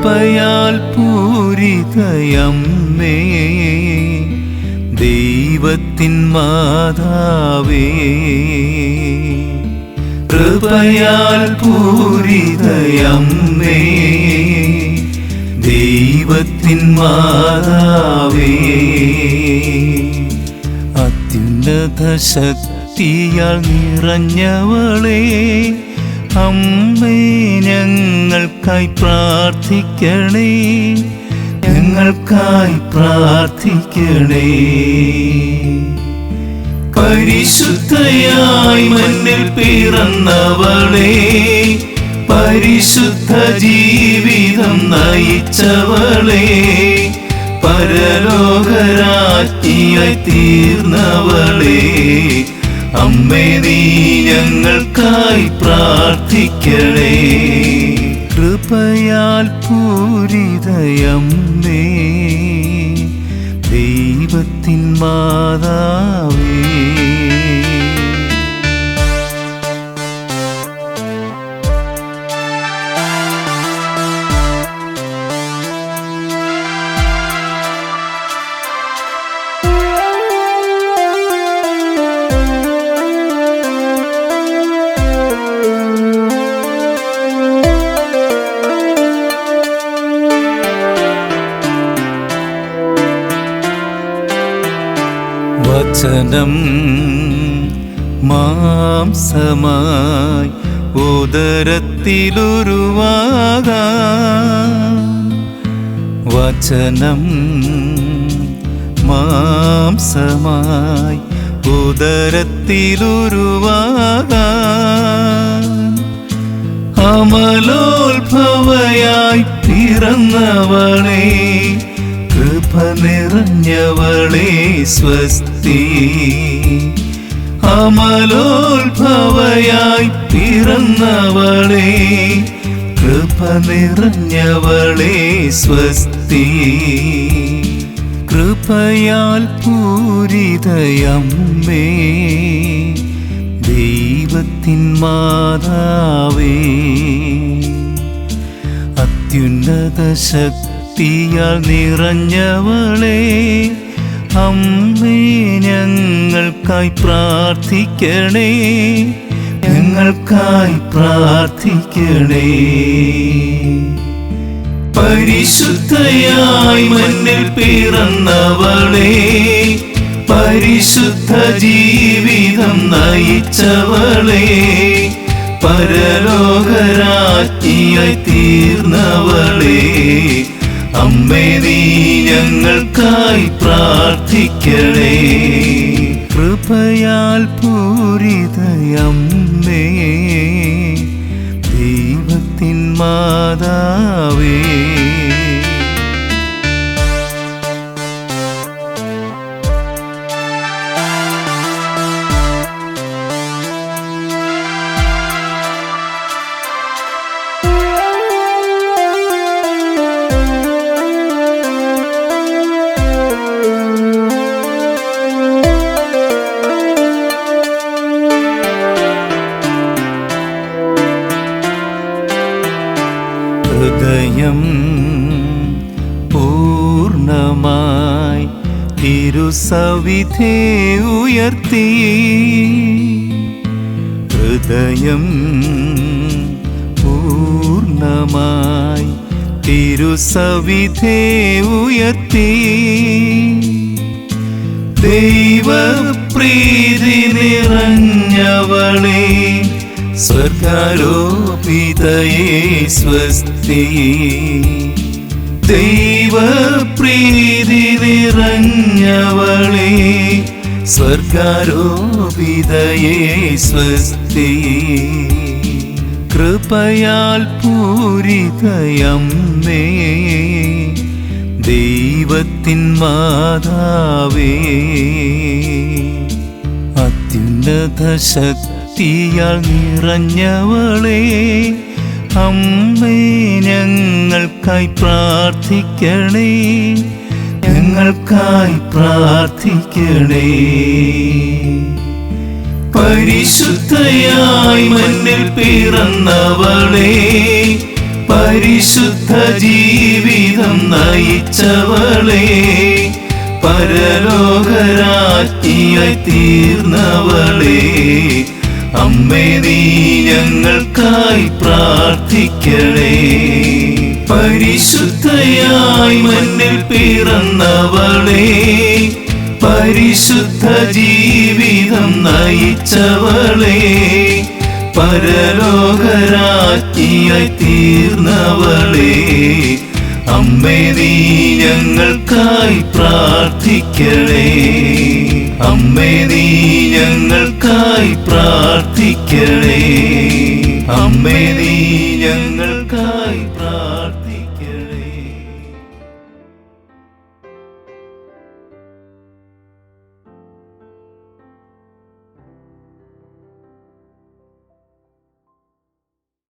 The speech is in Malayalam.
കൃപയാൽ പൂരിതയമ്മേ. ദൈവത്തിൻ മാതാവേ. കൃപയാൽ പൂരിതയമ്മേ. ദൈവത്തിൻ മാതാവേ. അത്യുന്നത ശക്തിയാൽ നിറഞ്ഞവളേ. അമ്മേ ഞങ്ങൾക്കായി പ്രാർത്ഥിക്കണേ. ഞങ്ങൾക്കായി പ്രാർത്ഥിക്കണേ. പരിശുദ്ധയായി മണ്ണിൽ പിറന്നവളെ പരിശുദ്ധ ജീവിതം നയിച്ചവളെ പരലോകരാജ്ഞിയായി തീർന്നവളെ. അമ്മേ നീ ഞങ്ങൾക്കായി പ്രാർത്ഥിക്കണേ. കൃപയാൽ പൂരിതയമ്മേ ദൈവത്തിൻ മാതാവേ വചനം മാംസമായി ഉദരത്തിലുരുവാക. വചനം മാംസമായി ഉദരത്തിലുരുവാക. അമലോത്ഭവയായി പിറന്നവളെ നിറഞ്ഞവളെ സ്വസ്തി. അമലോത്ഭവയായി പിറന്നവളെ കൃപ നിറഞ്ഞവളെ സ്വസ്തി. കൃപയാൽ പൂരിതയമ്മേ ദൈവത്തിൻ മാതാവേ. അത്യുന്നത ശക്തിയാൽ നിറഞ്ഞവളെ അമ്മേ ഞങ്ങൾക്കായി പ്രാർത്ഥിക്കണേ ഞങ്ങൾക്കായി പ്രാർത്ഥിക്കണേ. പരിശുദ്ധയായി മണ്ണിൽ പിറന്നവളെ പരിശുദ്ധ ജീവിതം നയിച്ചവളെ പരലോകരാജ്ഞിയായി തീർന്നവളെ. അമ്മേ നീ ഞങ്ങൾക്കായി പ്രാർത്ഥിക്കണേ. കൃപയാൽ പൂരിതയമ്മേ ദൈവത്തിൻ മാതാവേ. ഹൃദയം പൂർണമായി തിരുസവിധേ ഉയർത്തി. ഹൃദയം പൂർണമായി തിരുസവിധേ ഉയർത്തി. ദൈവപ്രീതി നിറഞ്ഞവളെ. സ്വർഗാരോപിതയേ സ്വസ്തി. ദൈവപ്രീതി നിറഞ്ഞവളെ സ്വർഗാരോപിതയേ സ്വസ്തി. കൃപയാൽ പൂരിതയമ്മേ ദൈവത്തിൻ മാതാവേ. അത്യുന്നത ശക്തിയാൽ നിറഞ്ഞവളെ അമ്മേ ഞങ്ങൾക്കായി പ്രാർത്ഥിക്കണേ ഞങ്ങൾക്കായി പ്രാർത്ഥിക്കണേ. പരിശുദ്ധയായി മണ്ണിൽ പിറന്നവളെ പരിശുദ്ധ ജീവിതം നയിച്ചവളെ പരലോകരാജ്ഞിയായി തീർന്നവളെ അമ്മേ നീ ഞങ്ങൾക്കായി പ്രാർത്ഥിക്കണേ. പരിശുദ്ധയായി മണ്ണിൽ പിറന്നവളെ പരിശുദ്ധ ജീവിതം നയിച്ചവളെ പരലോകരാജ്ഞിയായി തീർന്നവളെ. അമ്മേ നീ ഞങ്ങൾക്കായി പ്രാർത്ഥിക്കണേ. അമ്മേ നീ ഞങ്ങൾക്കായി പ്രാർത്ഥിക്കണേ. അമ്മേ നീ ഞങ്ങൾ